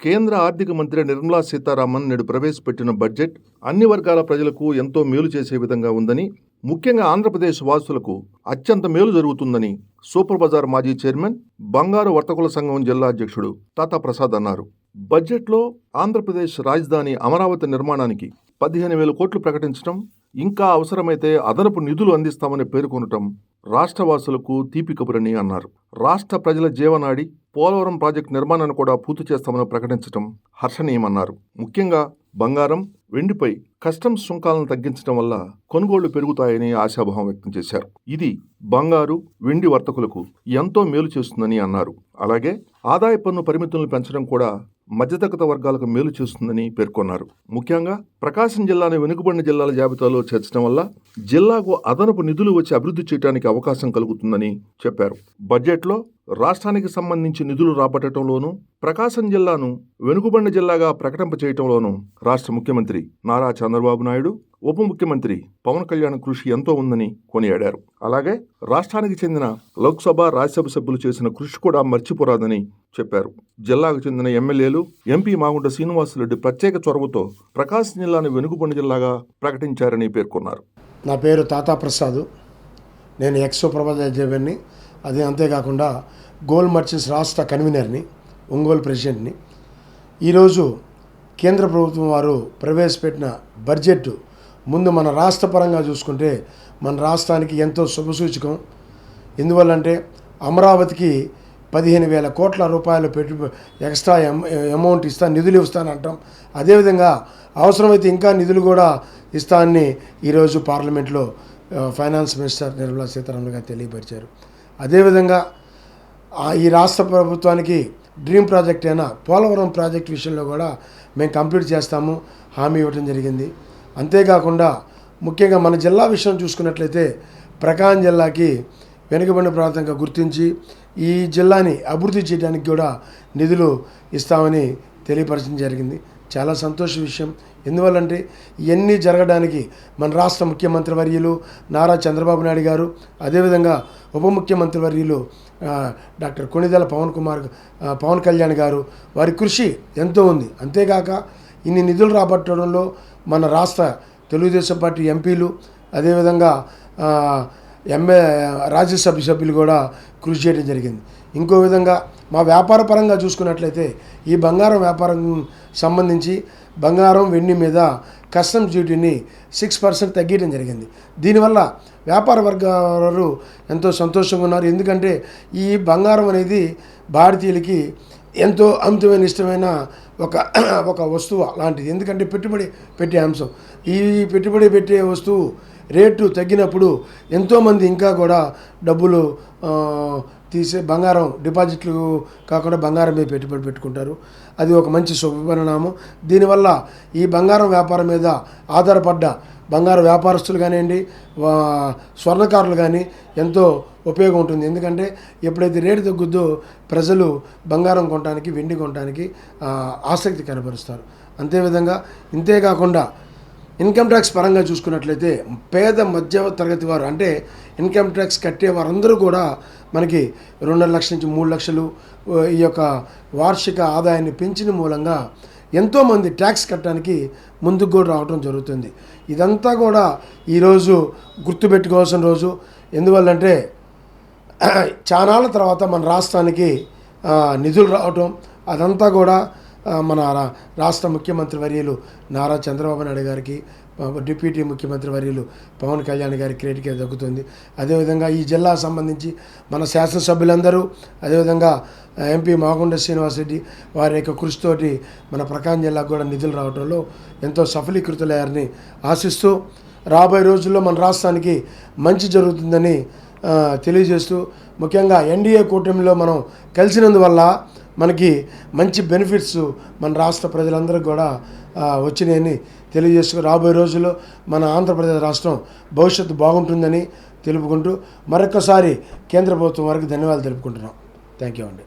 కేంద్ర ఆర్థిక మంత్రి నిర్మలా సీతారామన్ నేడు ప్రవేశపెట్టిన బడ్జెట్ అన్ని వర్గాల ప్రజలకు ఎంతో మేలు చేసే విధంగా ఉందని ముఖ్యంగా ఆంధ్రప్రదేశ్ వాసులకు అత్యంత మేలు జరుగుతుందని సూపర్ బజార్ మాజీ చైర్మన్ బంగారు వర్తకుల సంఘం జిల్లా అధ్యక్షుడు తాతా ప్రసాద్ అన్నారు. బడ్జెట్లో ఆంధ్రప్రదేశ్ రాజధాని అమరావతి నిర్మాణానికి పదిహేను వేల కోట్లు ప్రకటించడం ఇంకా అవసరమైతే అదనపు నిధులు అందిస్తామని పేర్కొనటం రాష్ట్రవాసులకు తీపి కబురని అన్నారు. రాష్ట్ర ప్రజల జీవనాడి పోలవరం ప్రాజెక్టు నిర్మాణాన్ని కూడా పూర్తి చేస్తామని ప్రకటించడం హర్షణీయమన్నారు. ముఖ్యంగా బంగారం వెండిపై కస్టమ్స్ సుంకాలను తగ్గించడం వల్ల కొనుగోళ్ళు పెరుగుతాయని ఆశాభావం వ్యక్తం చేశారు. ఇది బంగారు వెండి వర్తకులకు ఎంతో మేలు చేస్తుందని అన్నారు. అలాగే ఆదాయ పన్ను పరిమితులను పెంచడం కూడా మధ్యతరగతి వర్గాలకు మేలు చేస్తుందని పేర్కొన్నారు. ముఖ్యంగా ప్రకాశం జిల్లాను వెనుకబడిన జిల్లాల జాబితాలో చేర్చడం వల్ల జిల్లాకు అదనపు నిధులు వచ్చి అభివృద్ధి చేయడానికి అవకాశం కలుగుతుందని చెప్పారు. బడ్జెట్లో రాష్ట్రానికి సంబంధించి నిధులు రాబట్టడంలోనూ ప్రకాశం జిల్లాను వెనుకబడిన జిల్లాగా ప్రకటింప చేయటంలోనూ రాష్ట్ర ముఖ్యమంత్రి నారా చంద్రబాబు నాయుడు ఉప ముఖ్యమంత్రి పవన్ కళ్యాణ్ కృషి ఎంతో ఉందని కొనియాడారు. అలాగే రాష్ట్రానికి చెందిన లోక్సభ రాజ్యసభ సభ్యులు చేసిన కృషి కూడా మర్చిపోరాదని చెప్పారు. జిల్లాకు చెందిన ఎమ్మెల్యేలు ఎంపీ మాగుంట శ్రీనివాసరెడ్డి ప్రత్యేక చొరవతో ప్రకాశం జిల్లాను వెనుకబడిన జిల్లాగా ప్రకటించారని పేర్కొన్నారు. నా పేరు తాతా ప్రసాద్ నేను ఎక్స్ సూపర్వైజర్ని అదే అంతేకాకుండా గోల్డ్ మర్చెంట్స్ రాష్ట్ర కన్వీనర్ని ఒంగోలు ప్రెసిడెంట్ని. ఈరోజు కేంద్ర ప్రభుత్వం వారు ప్రవేశపెట్టిన బడ్జెట్ ముందు మన రాష్ట్ర పరంగా చూసుకుంటే మన రాష్ట్రానికి ఎంతో శుభసూచకం. ఎందువల్లంటే అమరావతికి పదిహేను వేల కోట్ల రూపాయలు పెట్టు ఎక్స్ట్రా అమౌంట్ ఇస్తా నిధులు ఇస్తానంటాం. అదేవిధంగా అవసరమైతే ఇంకా నిధులు కూడా ఇస్తానని ఈరోజు పార్లమెంట్లో ఫైనాన్స్ మినిస్టర్ నిర్మలా సీతారామన్ గారు తెలియపరిచారు. అదేవిధంగా ఈ రాష్ట్ర ప్రభుత్వానికి డ్రీమ్ ప్రాజెక్ట్ అయిన పోలవరం ప్రాజెక్ట్ విషయంలో కూడా మేము కంప్లీట్ చేస్తాము హామీ ఇవ్వడం జరిగింది. అంతేకాకుండా ముఖ్యంగా మన జిల్లా విషయం చూసుకున్నట్లయితే ప్రకాశం జిల్లాకి వెనుకబడిన ప్రాంతంగా గుర్తించి ఈ జిల్లాని అభివృద్ధి చేయడానికి కూడా నిధులు ఇస్తామని తెలియపరచడం జరిగింది. చాలా సంతోష విషయం. ఎందువల్లంటే ఇవన్నీ జరగడానికి మన రాష్ట్ర ముఖ్యమంత్రి వర్యులు నారా చంద్రబాబు నాయుడు గారు అదేవిధంగా ఉప ముఖ్యమంత్రి వర్యులు డాక్టర్ కొణిదెల పవన్ కుమార్ పవన్ కళ్యాణ్ గారు వారి కృషి ఎంతో ఉంది. అంతేకాక ఇన్ని నిధులు రాబట్టడంలో మన రాష్ట్ర తెలుగుదేశం పార్టీ ఎంపీలు అదేవిధంగా ఎంఏ రాజ్యసభ సభ్యులు కూడా కృషి చేయడం జరిగింది. ఇంకో విధంగా మా వ్యాపార పరంగా చూసుకున్నట్లయితే ఈ బంగారం వ్యాపారం సంబంధించి బంగారం వెండి మీద కస్టమ్స్ డ్యూటీని సిక్స్ పర్సెంట్ తగ్గించడం జరిగింది. దీనివల్ల వ్యాపార వర్గాలు ఎంతో సంతోషంగా ఉన్నారు. ఎందుకంటే ఈ బంగారం అనేది భారతీయులకి ఎంతో అంతమైన ఇష్టమైన ఒక ఒక వస్తువు లాంటిది. ఎందుకంటే పెట్టుబడి పెట్టే అంశం. ఈ పెట్టుబడి పెట్టే వస్తువు రేటు తగ్గినప్పుడు ఎంతోమంది ఇంకా కూడా డబ్బులు తీసే బంగారం డిపాజిట్లు కాకుండా బంగారం మీద పెట్టుబడి పెట్టుకుంటారు. అది ఒక మంచి శుభపరిణామం. దీనివల్ల ఈ బంగారం వ్యాపారం మీద ఆధారపడ్డ బంగారు వ్యాపారస్తులు కానివ్వండి స్వర్ణకారులు కానీ ఎంతో ఉపయోగం ఉంటుంది. ఎందుకంటే ఎప్పుడైతే రేటు తగ్గుద్దో ప్రజలు బంగారం కొనడానికి వెండి కొనడానికి ఆసక్తి కనబరుస్తారు. అంతేవిధంగా ఇంతే కాకుండా ఇన్కమ్ ట్యాక్స్ పరంగా చూసుకున్నట్లయితే పేద మధ్య తరగతి వారు అంటే ఇన్కమ్ ట్యాక్స్ కట్టే వారందరూ కూడా మనకి రెండున్నర లక్షల నుంచి మూడు లక్షలు ఈ యొక్క వార్షిక ఆదాయాన్ని పెంచిన మూలంగా ఎంతోమంది ట్యాక్స్ కట్టడానికి ముందుకు కూడా రావడం జరుగుతుంది. ఇదంతా కూడా ఈరోజు గుర్తుపెట్టుకోవాల్సిన రోజు. ఎందువల్లంటే చానాళ్ళ తర్వాత మన రాష్ట్రానికి నిధులు రావటం అదంతా కూడా మన రా- రాష్ట్ర ముఖ్యమంత్రి వర్యులు నారా చంద్రబాబు నాయుడు గారికి డిప్యూటీ ముఖ్యమంత్రి వర్యులు పవన్ కళ్యాణ్ గారి క్రెడిట్గా దక్కుతుంది. అదేవిధంగా ఈ జిల్లా సంబంధించి మన శాసనసభ్యులందరూ అదేవిధంగా ఎంపీ మాగుండ శ్రీనివాసరెడ్డి వారి యొక్క కృషితోటి మన ప్రకాశం జిల్లాకు కూడా నిధులు రావడంలో ఎంతో సఫలీకృతులయ్యారని ఆశిస్తూ రాబోయే రోజుల్లో మన రాష్ట్రానికి మంచి జరుగుతుందని తెలియజేస్తూ ముఖ్యంగా ఎన్డీఏ కూటమిలో మనం కలిసినందువల్ల మనకి మంచి బెనిఫిట్స్ మన రాష్ట్ర ప్రజలందరూ కూడా వచ్చినాయని తెలియజేసుకు రాబోయే రోజుల్లో మన ఆంధ్రప్రదేశ్ రాష్ట్రం భవిష్యత్తు బాగుంటుందని తెలుపుకుంటూ మరొకసారి కేంద్ర ప్రభుత్వం వారికి ధన్యవాదాలు తెలుపుకుంటున్నాం. థ్యాంక్ యూ అండి.